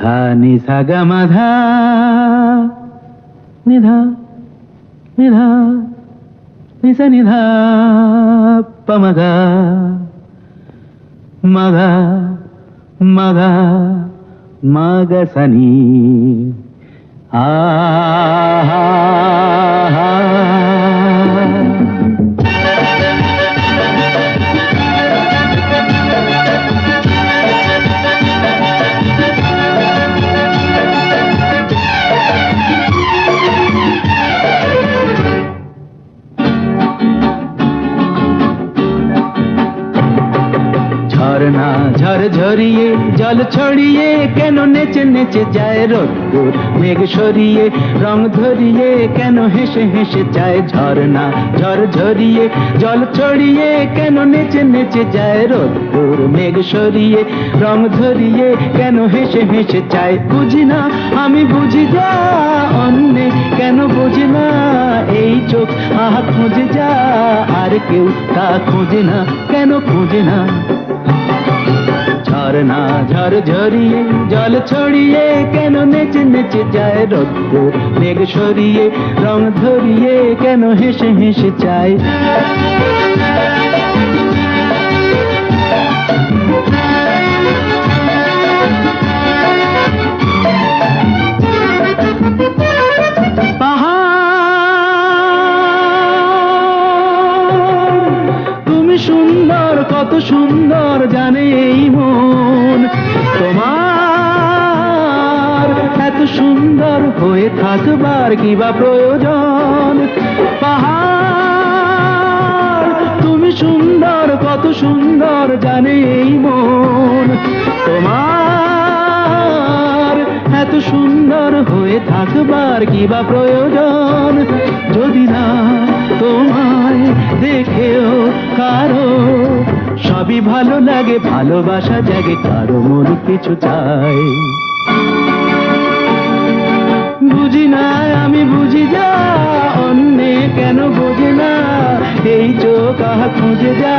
ధాని సగమధా నిధా నిధా నిస నిధా పమగా మగ మగ మగ సని ఆహా ঝর্ণা ঝর ঝরিয়ে জল ছড়িয়ে, কেন নেচে নেচে যায় রোদ্দুর? মেঘ সরিয়ে, রং ধরিয়ে, কেন হেসে হেসে যায় ঝর্ণা? ঝর ঝরিয়ে জল ছড়িয়ে, কেন নেচে নেচে যায় রোদ্দুর? মেঘ সরিয়ে, রং ধরিয়ে, কেন হেসে হেসে চায় বুঝি না আমি বুঝি যা অন্যে, কেন বুঝি না এই চোখ? আহা, খুঁজে যা, আর কেউ তা খুঁজে না। কেন খুঁজে না? ঝর্ণা ঝর ঝরিয়ে জল ছড়িয়ে, কেন নেচে নেচে যায় রক্ত? মেঘ সরিয়ে, রং ধরিয়ে, কেন হেসে হেসে চায়? সুন্দর, কত সুন্দর জানে এই মন। তোমার এত সুন্দর হয়ে থাকবার কি বা প্রয়োজন? পাহাড়, তুমি সুন্দর, কত সুন্দর জানে এই মন। তোমার এত সুন্দর হয়ে থাকবার কি বা প্রয়োজন? যদি না সবই ভালো লাগে, ভালোবাসা জাগে, কারও মন কিছু চাই বুঝি না, আমি বুঝি যা, অন্যে কেন বোঝে না। এই চোখ আহা খুঁজে যা,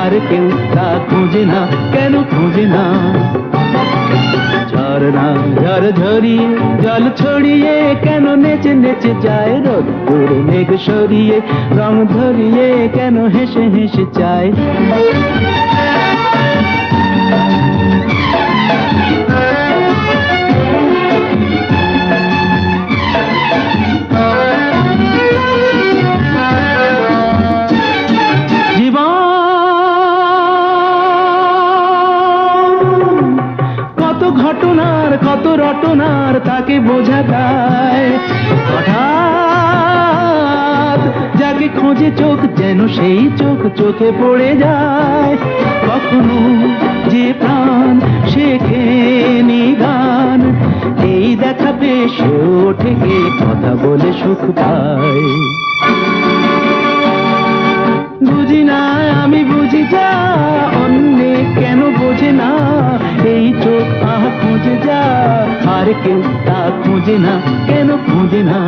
আর কেউ তা খুঁজে না, কেন খুঁজে না। ঝর্ণা ঝর ঝরিয়ে জল ছড়িয়ে কেন নেচে নেচে যায় রোদ পুরে মেঘ সরিয়ে, রং ধরিয়ে কেন হেসে হেসে চায়? ঘটনার, কত রটনার তাকে বোঝা যায়। হঠাৎ যাকে খোঁজে চোখ যেন সেই চোখ চোখে পড়ে যায়। কখনো যে প্রাণ শেখে গান, এই দেখা পেশ ওঠে কথা বলে সুখ পায়। বুঝি না আমি বুঝি যা, অন্যে কেন বোঝে না। খুঁজে যা আর কেউ তা খুঁজে না কেন খুঁজে না?